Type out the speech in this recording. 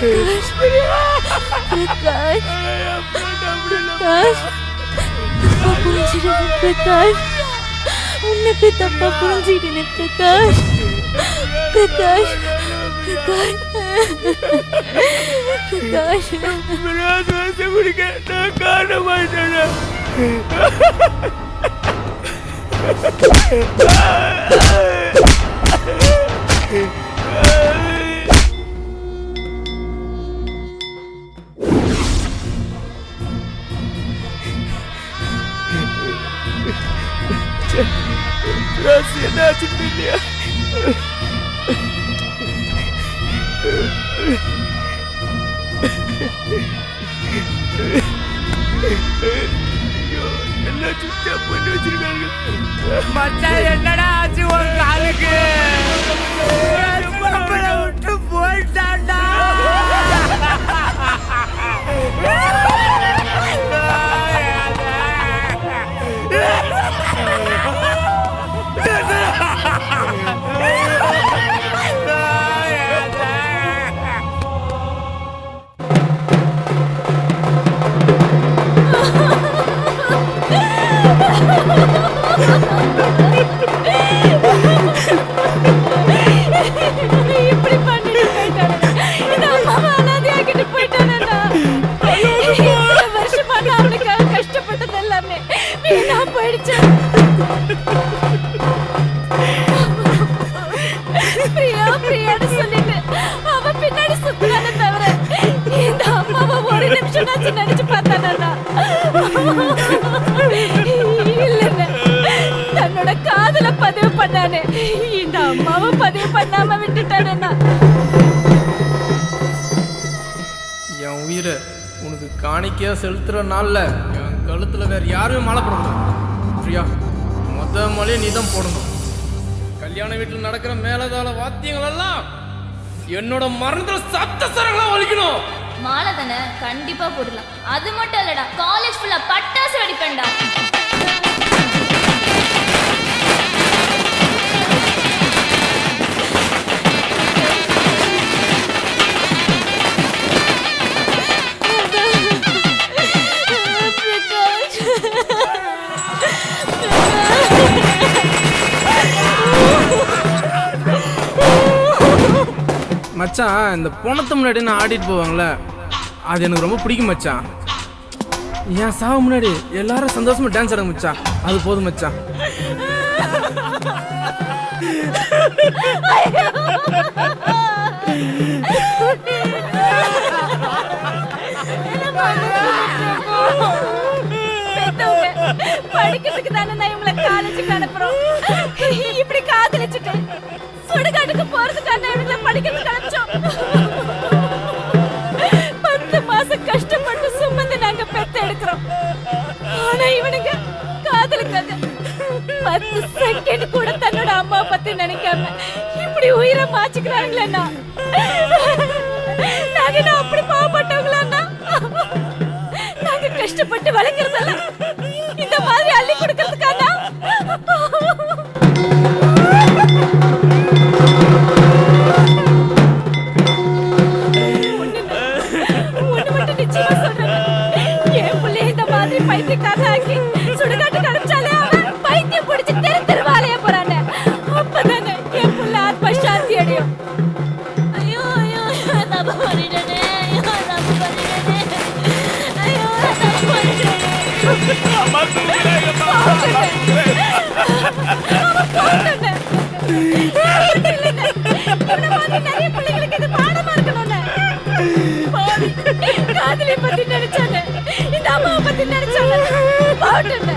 પ્રકાશ પ્રકાશ પ્રકાશ તપ્પા પુરંજીને પ્રકાશ ઉન્નતે તપ્પા પુરંજીને પ્રકાશ પ્રકાશ પ્રકાશ પ્રકાશ વિરાજ ಹುಡುಗ ಕಾರಣ ಮಾಡೋಣ Yeah. ராசி என்னாச்சுன்னு இல்லையா எல்லாம் சுத்தா பண்ணி வச்சிருக்காங்க மச்சான் என்னடா ஆச்சு உன் காலுக்கு? பிரியா பிரியான்னு சொல்லிட்டு அவ பின்னாடி சுத்துறானே தவிர இந்த அம்மாவை ஒரு நிமிஷம் நான் நினைச்சு பண்ணாம விட்டுட்டானேண்ணா என் உயிரை உனக்கு காணிக்கையா செலுத்துற நாள்ல என் கழுத்துல வேற யாருமே மாலை போடக்கூடாது பிரியா மொத்த மலையை நீ தான் போடணும். கல்யாண வீட்டில் நடக்கிற மேலதாள வாத்தியங்கள் எல்லாம் என்னோட மரணத்துல சத்த சரங்களா ஒலிக்கணும் மாலை தானே? கண்டிப்பா போடலாம். அது மட்டும் இல்லடா காலேஜ் ஃபுல்லா பட்டாசு வெடிப்பேன்டா. மச்சான் இந்த பொணத்து முன்னாடி நான் ஆடிட்டு போவாங்களே அது எனக்கு ரொம்ப பிடிக்கும் மச்சான். என் சாவ முன்னாடி எல்லாரும் சந்தோஷமா டான்ஸ் ஆடுங்க மச்சான். அது போதும் மச்சான். படிக்கிறதுக்கு தானே நான் இவங்களை காலேஜுக்கு அனுப்புறோம். இப்படி காதலிச்சுட்டு சுடுகாட்டுக்கு போறதுக்கான இவங்களை படிக்கிறதுக்கு பத்து செகண்ட் கூட தன்னோட அம்மா பத்தி நினைக்காம இப்படி உயிரை மாச்சுக்கிறாங்களேண்ணா நாங்க அப்படி பாவப்பட்டவங்களாண்ணா? நாங்க கஷ்டப்பட்டு வளர்க்கறதெல்லாம் இந்த மாதிரி அள்ளி கொடுக்கறதுக்கானா ஒண்ணு ஐயோ ஐயோ ஐயோ, தப்பு பண்ணிட்டேனே ஐயோ தப்பு பண்ணிட்டேனே ஐயோ தப்பு பண்ணிட்டேனே அம்மா தூக்குறாங்க போட்டுட்டேன். இல்லைண்ணே. பத்தி நினைச்சானே இந்த அம்மாவை பத்தி நினைச்சானே போட்டுண்ணே.